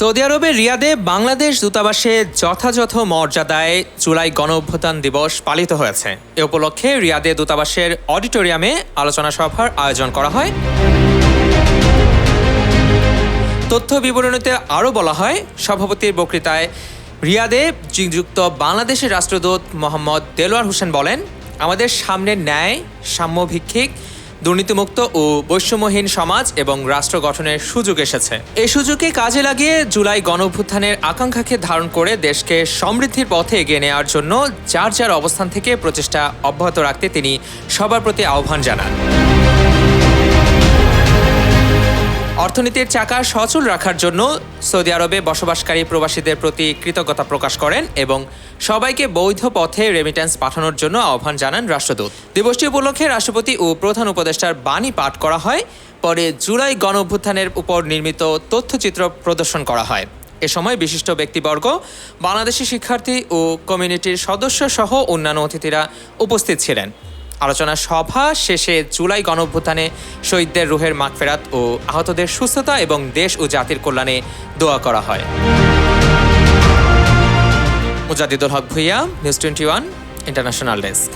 Saudi আরবের রিয়াদে বাংলাদেশ দূতাবাসে যথাযথ মর্যাদায় জুলাই গণ অভ্যুত্থান দিবস পালিত হয়েছে। এ উপলক্ষে রিয়াদে দূতাবাসের অডিটোরিয়ামে আলোচনা সভার আয়োজন করা হয়। তথ্য বিবরণীতে আরও বলা হয়, সভাপতির বক্তৃতায় রিয়াদে যুক্ত বাংলাদেশের রাষ্ট্রদূত মোহাম্মদ দেলোয়ার হোসেন বলেন, আমাদের সামনে ন্যায়, সাম্যভিক্ষিক দুর্নীতিমুক্ত ও বৈষম্যহীন সমাজ এবং রাষ্ট্র গঠনের সুযোগ এসেছে। এ সুযোগকে কাজে লাগিয়ে জুলাই গণভ্যুত্থানের আকাঙ্ক্ষাকে ধারণ করে দেশকে সমৃদ্ধির পথে এগিয়ে নেওয়ার জন্য যার যার অবস্থান থেকে প্রচেষ্টা অব্যাহত রাখতে তিনি সবার প্রতি আহ্বান জানান। অর্থনীতির চাকা সচল রাখার জন্য সৌদি আরবে বসবাসকারী প্রবাসীদের প্রতি কৃতজ্ঞতা প্রকাশ করেন এবং সবাইকে বৈধ পথে রেমিট্যান্স পাঠানোর জন্য আহ্বান জানান রাষ্ট্রদূত। দিবসটি উপলক্ষে রাষ্ট্রপতি ও প্রধান উপদেষ্টার বাণী পাঠ করা হয়। পরে জুলাই গণ অভ্যুত্থানের উপর নির্মিত তথ্যচিত্র প্রদর্শন করা হয়। এ সময় বিশিষ্ট ব্যক্তিবর্গ, বাংলাদেশি শিক্ষার্থী ও কমিউনিটির সদস্য সহ অন্যান্য অতিথিরা উপস্থিত ছিলেন। আলোচনা সভা শেষে জুলাই গণঅভ্যুত্থানে শহীদদের রুহের মাগফেরাত ও আহতদের সুস্থতা এবং দেশ ও জাতির কল্যাণে দোয়া করা হয়। Mujadidul Haque Bhuiyan, news twenty one, international desk.